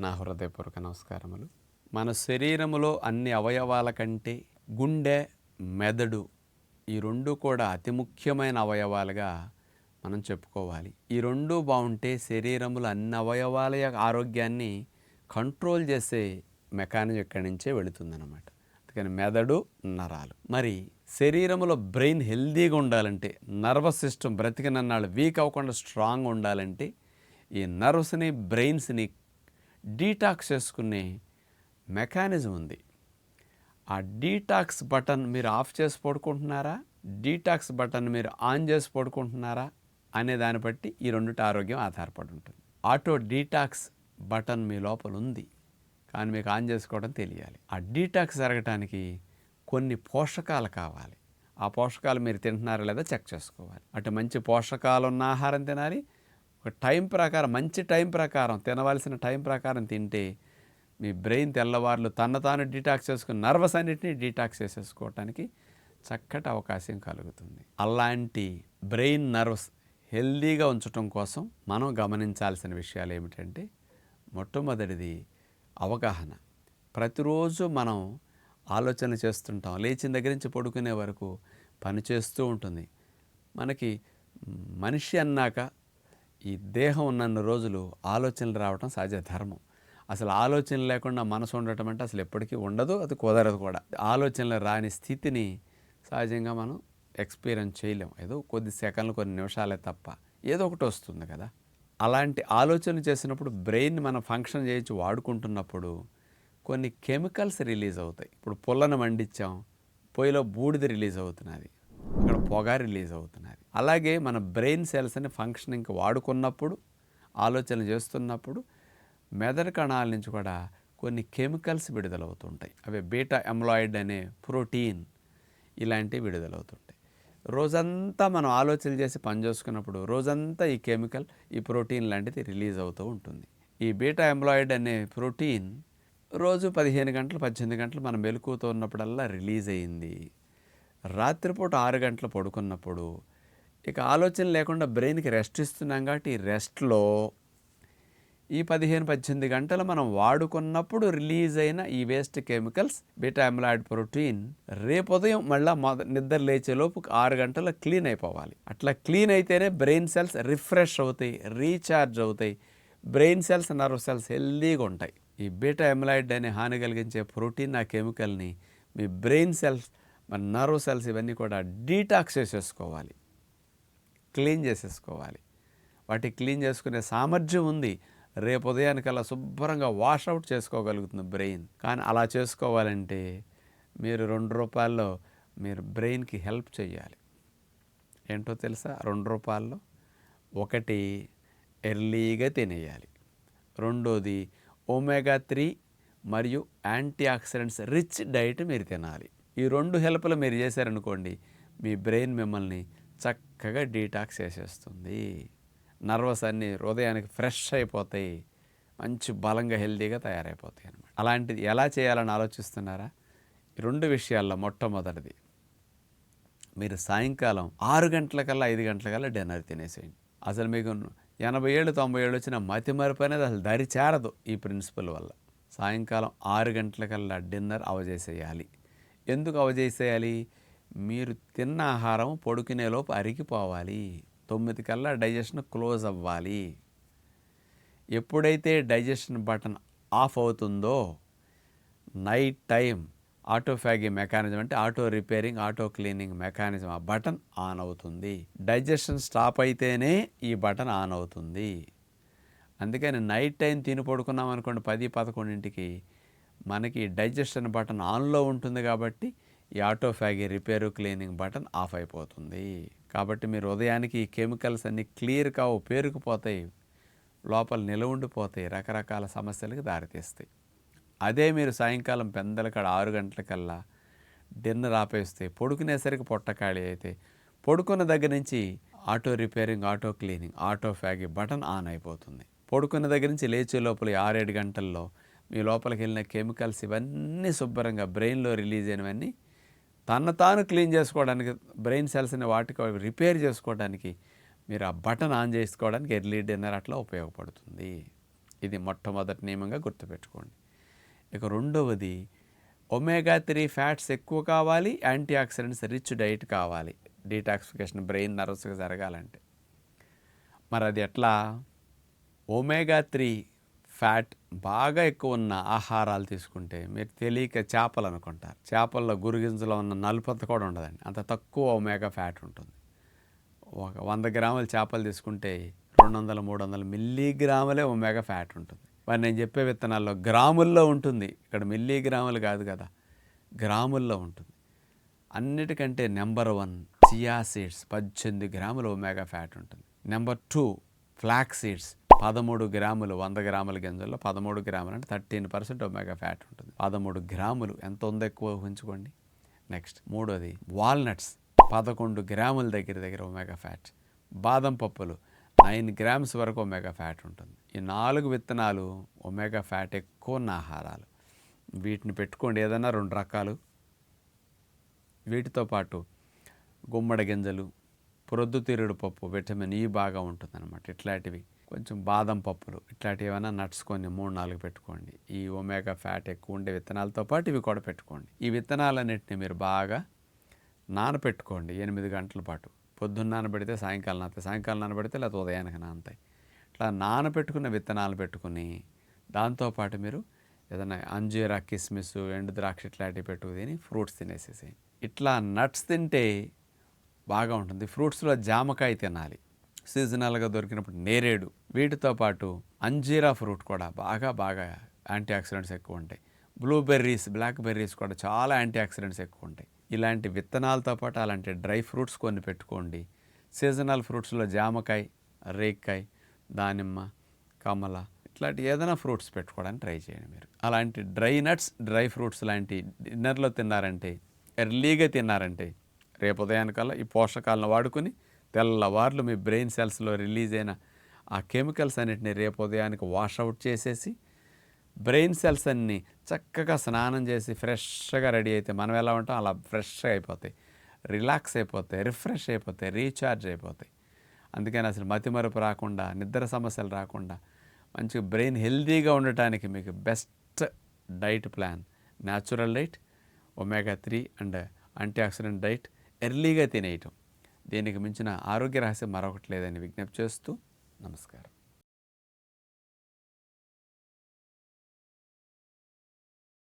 నా హృదయపూర్వక నమస్కారములు. మన శరీరములో అన్ని అవయవాల కంటే గుండె మెదడు ఈ రెండు కూడా అతి ముఖ్యమైన అవయవాలుగా మనం చెప్పుకోవాలి. ఈ రెండు బాగుంటే శరీరములో అన్ని అవయవాల ఆరోగ్యాన్ని కంట్రోల్ చేసే మెకానిజం ఇక్కడి నుంచే వెళుతుందన్నమాట. అందుకని మెదడు నరాలు. మరి శరీరంలో బ్రెయిన్ హెల్దీగా ఉండాలంటే నర్వస్ సిస్టమ్ బ్రతికినన్నాళ్ళు వీక్ అవ్వకుండా స్ట్రాంగ్ ఉండాలంటే ఈ నర్వ్స్ని బ్రెయిన్స్ని డీటాక్స్ చేసుకునే మెకానిజం ఉంది. ఆ డీటాక్స్ బటన్ మీరు ఆఫ్ చేసి పడుకుంటున్నారా? డీటాక్స్ బటన్ మీరు ఆన్ చేసి పడుకుంటున్నారా? అనే దాన్ని బట్టి ఈ రెండిటి ఆరోగ్యం ఆధారపడి ఉంటుంది. ఆటో డీటాక్స్ బటన్ మీ లోపల ఉంది. కానీ మీకు ఆన్ చేసుకోవడం తెలియాలి. ఆ డీటాక్స్ జరగటానికి కొన్ని పోషకాలు కావాలి. ఆ పోషకాలు మీరు తింటున్నారా లేదా చెక్ చేసుకోవాలి. అటు మంచి పోషకాలు ఉన్న ఆహారం తినాలి ఒక టైం ప్రకారం మంచి టైం ప్రకారం తినవలసిన టైం ప్రకారం తింటే మీ బ్రెయిన్ తెల్లవార్లు తన తాను డీటాక్స్ చేసుకుని నర్వస్ అన్నిటినీ డీటాక్స్ చేసేసుకోవటానికి చక్కటి అవకాశం కలుగుతుంది. అలాంటి బ్రెయిన్ నర్వస్ హెల్దీగా ఉంచటం కోసం మనం గమనించాల్సిన విషయాలు ఏమిటంటే మొట్టమొదటిది అవగాహన. ప్రతిరోజు మనం ఆలోచన చేస్తుంటాం. లేచిన దగ్గర నుంచి పడుకునే వరకు పని చేస్తూ ఉంటుంది. మనకి మనిషి అన్నాక ఈ దేహం ఉన్నన్ని రోజులు ఆలోచనలు రావటం సహజ ధర్మం. అసలు ఆలోచన లేకుండా మనసు ఉండటం అంటే అసలు ఎప్పటికీ ఉండదు అది కుదరదు కూడా. ఆలోచనలు రాని స్థితిని సహజంగా మనం ఎక్స్పీరియన్స్ చేయలేం. ఏదో కొద్ది సెకండ్లు కొన్ని నిమిషాలే తప్ప ఏదో ఒకటి వస్తుంది కదా. అలాంటి ఆలోచన చేసినప్పుడు బ్రెయిన్ మనం ఫంక్షన్ చేయించి వాడుకుంటున్నప్పుడు కొన్ని కెమికల్స్ రిలీజ్ అవుతాయి. ఇప్పుడు పుల్లను మండించాం పొయ్యిలో బూడిద రిలీజ్ అవుతున్నది. పొగ రిలీజ్ అవుతున్నది. అలాగే మన బ్రెయిన్ సెల్స్ని ఫంక్షనింగ్కి వాడుకున్నప్పుడు ఆలోచన చేస్తున్నప్పుడు మెదడు కణాల నుంచి కూడా కొన్ని కెమికల్స్ విడుదలవుతుంటాయి. అవి బీటా ఎమ్లాయిడ్ అనే ప్రోటీన్ ఇలాంటివి విడుదలవుతుంటాయి. రోజంతా మనం ఆలోచనలు చేసి పని చేసుకున్నప్పుడు రోజంతా ఈ కెమికల్ ఈ ప్రోటీన్ లాంటిది రిలీజ్ అవుతూ ఉంటుంది. ఈ బీటా ఎంబ్లాయిడ్ అనే ప్రోటీన్ రోజు పదిహేను గంటలు పద్దెనిమిది గంటలు మనం మెలకువతో ఉన్నప్పుడల్లా రిలీజ్ అయ్యింది రాత్రిపూట ఆరు గంటలు పడుకున్నప్పుడు ఇక ఆలోచన లేకుండా బ్రెయిన్కి రెస్ట్ ఇస్తున్నాం కాబట్టి ఈ రెస్ట్లో ఈ పదిహేను పద్దెనిమిది గంటలు మనం వాడుకున్నప్పుడు రిలీజ్ అయిన ఈ వేస్ట్ కెమికల్స్ బీటా ప్రోటీన్ రేపు ఉదయం మళ్ళీ మొద నిద్ర లేచేలోపు ఆరు గంటలు క్లీన్ అయిపోవాలి. అట్లా క్లీన్ అయితేనే బ్రెయిన్ సెల్స్ రిఫ్రెష్ అవుతాయి రీఛార్జ్ అవుతాయి. బ్రెయిన్ సెల్స్ నర్వ్ సెల్స్ హెల్దీగా ఉంటాయి. ఈ బీటా ఎమ్లాయిడ్ అనే హాని కలిగించే ప్రోటీన్ ఆ కెమికల్ని మీ బ్రెయిన్ సెల్స్ మన నర్వ్ సెల్స్ ఇవన్నీ కూడా డీటాక్స్ చేసేసుకోవాలి. క్లీన్ చేసేసుకోవాలి. వాటి క్లీన్ చేసుకునే సామర్థ్యం ఉంది. రేపు ఉదయానికల్లా శుభ్రంగా వాషౌట్ చేసుకోగలుగుతుంది బ్రెయిన్. కానీ అలా చేసుకోవాలంటే మీరు రెండు రూపాయల్లో మీరు బ్రెయిన్కి హెల్ప్ చేయాలి. ఏంటో తెలుసా? రెండు రూపాయల్లో ఒకటి ఎర్లీగా తినేయాలి. రెండోది ఒమేగా త్రీ మరియు యాంటీ ఆక్సిడెంట్స్ రిచ్ డైట్ మీరు తినాలి. ఈ రెండు హెల్ప్లు మీరు చేశారనుకోండి మీ బ్రెయిన్ మిమ్మల్ని చక్కగా డీటాక్స్ చేసేస్తుంది. నర్వస్ అన్నీ హృదయానికి ఫ్రెష్ అయిపోతాయి. మంచి బలంగా హెల్తీగా తయారైపోతాయి అనమాట అలాంటిది ఎలా చేయాలని ఆలోచిస్తున్నారా? ఈ రెండు విషయాల్లో మొట్టమొదటిది మీరు సాయంకాలం ఆరు గంటలకల్లా ఐదు గంటలకల్లా డిన్నర్ తినేసేయండి. అసలు మీకు ఎనభై ఏళ్ళు తొంభై ఏళ్ళు వచ్చిన మతి మరుపు అనేది అసలు దరి చేరదు ఈ ప్రిన్సిపల్ వల్ల. సాయంకాలం ఆరు గంటలకల్లా డిన్నర్ అవజేసేయాలి. ఎందుకు అవజేసేయాలి? మీరు తిన్న ఆహారం పడుకునేలోపు అరిగిపోవాలి. తొమ్మిది కల్లా డైజెషన్ క్లోజ్ అవ్వాలి. ఎప్పుడైతే డైజెషన్ బటన్ ఆఫ్ అవుతుందో నైట్ టైం ఆటోఫాగి మెకానిజం అంటే auto repairing auto cleaning mechanism ఆ బటన్ ఆన్ అవుతుంది. డైజెషన్ స్టాప్ అయితేనే ఈ బటన్ ఆన్ అవుతుంది. అందుకని నైట్ టైం తిని పడుకున్నాం అనుకోండి పది పదకొండింటికి మనకి డైజెషన్ బటన్ ఆన్లో ఉంటుంది కాబట్టి ఈ autophagy repair cleaning button off అయిపోతుంది. కాబట్టి మీరు ఉదయానికి ఈ కెమికల్స్ అన్నీ క్లియర్ కావు పేరుకుపోతాయి లోపల నిలవుండిపోతాయి రకరకాల సమస్యలకు దారితీస్తాయి. అదే మీరు సాయంకాలం పెందలకాడ ఆరు గంటలకల్లా డిన్నర్ ఆపేస్తే పడుకునేసరికి పొట్ట ఖాళీ అయితే పడుకున్న దగ్గర నుంచి auto repairing auto cleaning autophagy button on అయిపోతుంది. పడుకున్న దగ్గర నుంచి లేచే లోపల ఆరేడు గంటల్లో మీ లోపలికి వెళ్ళిన కెమికల్స్ ఇవన్నీ శుభ్రంగా బ్రెయిన్లో రిలీజ్ అయినవన్నీ తన తాను క్లీన్ చేసుకోవడానికి బ్రెయిన్ సెల్స్ని వాటికి రిపేర్ చేసుకోవడానికి మీరు ఆ బటన్ ఆన్ చేసుకోవడానికి ఎర్లీ డిన్నర్ అట్లా ఉపయోగపడుతుంది. ఇది మొట్టమొదటి నియమంగా గుర్తుపెట్టుకోండి. ఇక రెండవది ఒమేగా త్రీ ఫ్యాట్స్ ఎక్కువ కావాలి యాంటీ ఆక్సిడెంట్స్ రిచ్ డైట్ కావాలి. డీటాక్సిఫికేషన్ బ్రెయిన్ నర్వస్గా జరగాలంటే. మరి అది ఎట్లా? ఒమేగా త్రీ ఫ్యాట్ బాగా ఎక్కువ ఉన్న ఆహారాలు తీసుకుంటే మీరు తెలియక చేపలు అనుకుంటారు. చేపల్లో గురుగింజలో ఉన్న నలుపంత కూడా ఉండదండి. అంత తక్కువ ఒమేగా ఫ్యాట్ ఉంటుంది. ఒక వంద గ్రాముల చేపలు తీసుకుంటే రెండు వందల మూడు వందల మిల్లీగ్రాములే ఒమేగా ఫ్యాట్ ఉంటుంది. మరి నేను చెప్పే విత్తనాల్లో గ్రాముల్లో ఉంటుంది. ఇక్కడ మిల్లీగ్రాములు కాదు కదా గ్రాముల్లో ఉంటుంది. అన్నిటికంటే నెంబర్ వన్ చియా సీడ్స్ పద్దెనిమిది గ్రాముల ఒమేగా ఫ్యాట్ ఉంటుంది. నెంబర్ టూ ఫ్లాక్ సీడ్స్ పదమూడు గ్రాములు వంద గ్రాముల గింజల్లో పదమూడు గ్రాములు అంటే థర్టీన్ పర్సెంట్ ఒమేగా ఫ్యాట్ ఉంటుంది. పదమూడు గ్రాములు ఎంత ఉందో ఎక్కువ ఊహించుకోండి. నెక్స్ట్ మూడోది వాల్నట్స్ పదకొండు గ్రాముల దగ్గర దగ్గర ఒమేగా ఫ్యాట్. బాదం పప్పులు నైన్ గ్రామ్స్ వరకు ఒమేగా ఫ్యాట్ ఉంటుంది. ఈ నాలుగు విత్తనాలు ఒమేగా ఫ్యాట్ ఎక్కువ ఉన్న ఆహారాలు. వీటిని పెట్టుకోండి ఏదైనా రెండు రకాలు. వీటితో పాటు గుమ్మడి గింజలు ప్రొద్దుతిరుడు పప్పు విటమిన్ ఈ బాగా ఉంటుందన్నమాట. ఇట్లాంటివి కొంచెం బాదం పప్పులు ఇట్లాంటివి ఏమైనా నట్స్ కొన్ని మూడు నాలుగు పెట్టుకోండి. ఈ ఒమేగా ఫ్యాట్ ఎక్కువ ఉండే విత్తనాలతో పాటు ఇవి కూడా పెట్టుకోండి. ఈ విత్తనాలన్నింటినీ మీరు బాగా నానపెట్టుకోండి ఎనిమిది గంటల పాటు. పొద్దున్న నానబెడితే సాయంకాలం నానతాయి సాయంకాలం నానబెడితే లేకపోతే ఉదయానికి నానతాయి. ఇట్లా నానబెట్టుకున్న విత్తనాలు పెట్టుకుని దాంతోపాటు మీరు ఏదైనా అంజీరా కిస్మిస్ ఎండు ద్రాక్ష ఇట్లాంటివి పెట్టుకు తిని ఫ్రూట్స్ తినేసేసి ఇట్లా నట్స్ తింటే బాగా ఉంటుంది. ఫ్రూట్స్లో జామకాయ తినాలి. సీజనల్గా దొరికినప్పుడు నేరేడు. వీటితో పాటు అంజీరా ఫ్రూట్ కూడా బాగా బాగా యాంటీ ఆక్సిడెంట్స్ ఎక్కువ ఉంటాయి. బ్లూబెర్రీస్ బ్లాక్ బెర్రీస్ కూడా చాలా యాంటీ ఆక్సిడెంట్స్ ఎక్కువ ఉంటాయి. ఇలాంటి విత్తనాలతో పాటు అలాంటి డ్రై ఫ్రూట్స్ కొన్ని పెట్టుకోండి. సీజనల్ ఫ్రూట్స్లో జామకాయ రేక్కాయ దానిమ్మ కమల ఇట్లాంటి ఏదైనా ఫ్రూట్స్ పెట్టుకోవడానికి ట్రై చేయండి మీరు. అలాంటి డ్రై నట్స్ డ్రై ఫ్రూట్స్ లాంటి డిన్నర్లో తిన్నారంటే ఎర్లీగా తిన్నారంటే రేపు ఉదయానికల్లా ఈ పోషకాలను వాడుకొని తెల్లవార్లు మీ బ్రెయిన్ సెల్స్లో రిలీజ్ అయిన ఆ కెమికల్స్ అన్నిటిని రేపు ఉదయానికి వాష్ అవుట్ చేసేసి బ్రెయిన్ సెల్స్ అన్నీ చక్కగా స్నానం చేసి ఫ్రెష్గా రెడీ అయితే మనం ఎలా ఉంటాం? అలా ఫ్రెష్గా అయిపోతాయి. రిలాక్స్ అయిపోతాయి రిఫ్రెష్ అయిపోతాయి రీఛార్జ్ అయిపోతాయి. అందుకని అసలు మతిమరుపు రాకుండా నిద్ర సమస్యలు రాకుండా మంచిగా బ్రెయిన్ హెల్తీగా ఉండటానికి మీకు best diet plan. Natural diet omega three and antioxidant diet ఎర్లీగా తినేయటం. దీనికి మించిన ఆరోగ్య రహస్యం మరొకటి లేదని విజ్ఞప్తి చేస్తూ నమస్కారం.